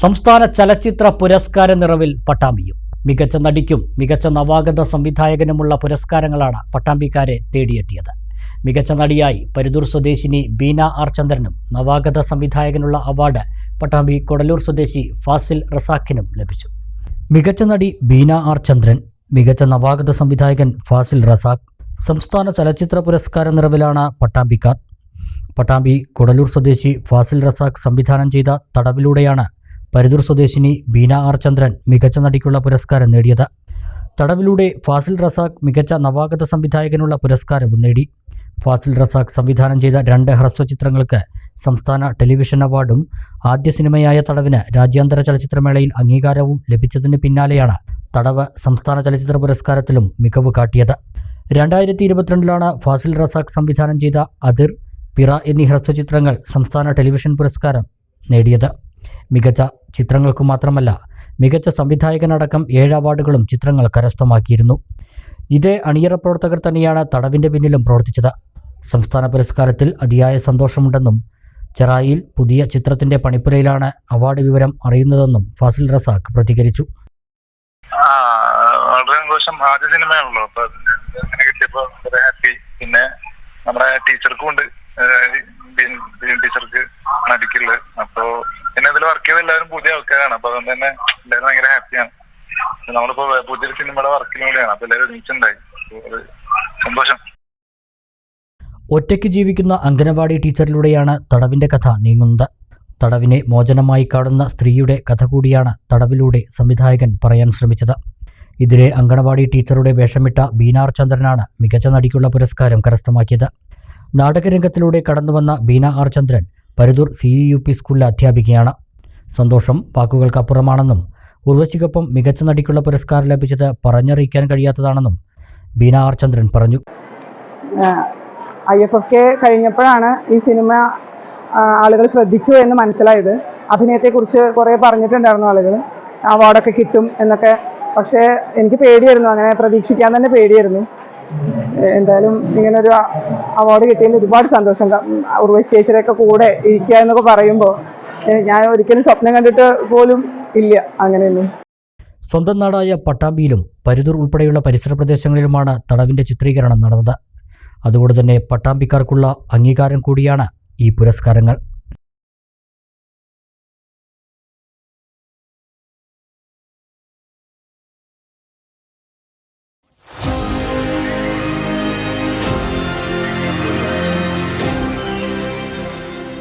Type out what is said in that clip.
സംസ്ഥാന ചലച്ചിത്ര പുരസ്കാര നിറവിൽ പട്ടാമ്പിയും. മികച്ച നടിക്കും മികച്ച നവാഗത സംവിധായകനുമുള്ള പുരസ്കാരങ്ങളാണ് പട്ടാമ്പിക്കാരെ തേടിയെത്തിയത്. മികച്ച നടിയായി പരുതൂർ സ്വദേശിനി ബീന ആർ ചന്ദ്രനും നവാഗത സംവിധായകനുള്ള അവാർഡ് പട്ടാമ്പി കൊടലൂർ സ്വദേശി ഫാസിൽ റസാഖിനും ലഭിച്ചു. മികച്ച നടി ബീന ആർ ചന്ദ്രൻ മികച്ച നവാഗത സംവിധായകൻ ഫാസിൽ റസാഖ് സംസ്ഥാന ചലച്ചിത്ര പുരസ്കാര നിറവിലാണ് പട്ടാമ്പിക്കാർ. പട്ടാമ്പി കൊടലൂർ സ്വദേശി ഫാസിൽ റസാഖ് സംവിധാനം ചെയ്ത തടവിലൂടെയാണ് പരുതൂർ സ്വദേശിനി ബീന ആർ ചന്ദ്രൻ മികച്ച നടിക്കുള്ള പുരസ്കാരം നേടിയത്. തടവിലൂടെ ഫാസിൽ റസാഖ് മികച്ച നവാഗത സംവിധായകനുള്ള പുരസ്കാരവും നേടി. ഫാസിൽ റസാഖ് സംവിധാനം ചെയ്ത രണ്ട് ഹ്രസ്വചിത്രങ്ങൾക്ക് സംസ്ഥാന ടെലിവിഷൻ അവാർഡും ആദ്യ സിനിമയായ തടവിന് രാജ്യാന്തര ചലച്ചിത്രമേളയിൽ അംഗീകാരവും ലഭിച്ചതിന് പിന്നാലെയാണ് തടവ് സംസ്ഥാന ചലച്ചിത്ര പുരസ്കാരത്തിലും മികവ് കാട്ടിയത്. രണ്ടായിരത്തി ഇരുപത്തിരണ്ടിലാണ് ഫാസിൽ റസാഖ് സംവിധാനം ചെയ്ത അതിർ പിറ എന്നീ ഹ്രസ്വചിത്രങ്ങൾ സംസ്ഥാന ടെലിവിഷൻ പുരസ്കാരം നേടിയത്. മികച്ച ചിത്രങ്ങൾക്ക് മാത്രമല്ല മികച്ച സംവിധായകനടക്കം ഏഴ് അവാർഡുകളും ചിത്രങ്ങൾ കരസ്ഥമാക്കിയിരുന്നു. ഇതേ അണിയറ പ്രവർത്തകർ തന്നെയാണ് തടവിന്റെ പിന്നിലും പ്രവർത്തിച്ചത്. സംസ്ഥാന പുരസ്കാരത്തിൽ അതിയായ സന്തോഷമുണ്ടെന്നും ചെറായിൽ പുതിയ ചിത്രത്തിന്റെ പണിപ്പുരയിലാണ് അവാർഡ് വിവരം അറിയുന്നതെന്നും ഫാസിൽ റസാഖ് പ്രതികരിച്ചു. ആദ്യ സിനിമയാണല്ലോ. വളരെ ഹാപ്പി പിന്നെ നമ്മുടെ ടീച്ചർക്കും ഉണ്ട്. ടീച്ചർക്ക് നടിക്കുള്ളത് അപ്പൊ പിന്നെ ഇതിൽ വർക്ക് ചെയ്ത എല്ലാവരും പുതിയ ആൾക്കാരാണ്. അപ്പൊ അതുകൊണ്ട് തന്നെ എല്ലാവരും ഭയങ്കര ഹാപ്പിയാണ് നമ്മളിപ്പോ പുതിയൊരു സിനിമയുടെ വർക്കിലൂടെയാണ് അപ്പൊ എല്ലാവരും ഒരുമിച്ചുണ്ടായി. സന്തോഷം. ഒറ്റയ്ക്ക് ജീവിക്കുന്ന അംഗനവാടി ടീച്ചറിലൂടെയാണ് തടവിന്റെ കഥ നീങ്ങുന്നത്. തടവിനെ മോചനമായി കാണുന്ന സ്ത്രീയുടെ കഥ കൂടിയാണ് തടവിലൂടെ സംവിധായകൻ പറയാൻ ശ്രമിച്ചത്. ഇതിലെ അങ്കണവാടി ടീച്ചറുടെ വേഷമിട്ട ബീനാർ ചന്ദ്രനാണ് മികച്ച നടിക്കുള്ള പുരസ്കാരം കരസ്ഥമാക്കിയത്. നാടകരംഗത്തിലൂടെ കടന്നുവന്ന Beena R Chandran Paruthur C U P സ്കൂളിലെ അധ്യാപികയാണ്. സന്തോഷം വാക്കുകൾക്കപ്പുറമാണെന്നും ഉർവശിക്കൊപ്പം മികച്ച നടിക്കുള്ള പുരസ്കാരം ലഭിച്ചത് പറഞ്ഞറിയിക്കാൻ കഴിയാത്തതാണെന്നും ബീന ആർ ചന്ദ്രൻ പറഞ്ഞു. ഐ എഫ് എഫ് കെ കഴിഞ്ഞപ്പോഴാണ് ഈ സിനിമ ആളുകൾ ശ്രദ്ധിച്ചു എന്ന് മനസ്സിലായത്. അഭിനയത്തെക്കുറിച്ച് കുറേ പറഞ്ഞിട്ടുണ്ടായിരുന്നു ആളുകൾ. അവാർഡൊക്കെ കിട്ടും എന്നൊക്കെ. പക്ഷേ എനിക്ക് പേടിയായിരുന്നു. അങ്ങനെ പ്രതീക്ഷിക്കാൻ തന്നെ പേടിയായിരുന്നു. ഏ, ഇങ്ങനെ ഒരു അവാർഡ് കിട്ടിയതിൽ ഒരുപാട് സന്തോഷം. ഉർവശി ചേച്ചിയുടെയൊക്കെ കൂടെ ഇരിക്കുക എന്നൊക്കെ പറയുമ്പോൾ ഞാൻ ഒരിക്കലും സ്വപ്നം കണ്ടിട്ട് പോലും ഇല്ല അങ്ങനെയൊന്നും. സ്വന്തം നാടായ പട്ടാമ്പിയിലും പരുതൂർ ഉൾപ്പെടെയുള്ള പരിസര പ്രദേശങ്ങളിലുമാണ് തടവിന്റെ ചിത്രീകരണം നടന്നത്. അതുകൊണ്ട് തന്നെ പട്ടാമ്പിക്കാർക്കുള്ള അംഗീകാരം കൂടിയാണ് ഈ പുരസ്കാരങ്ങൾ.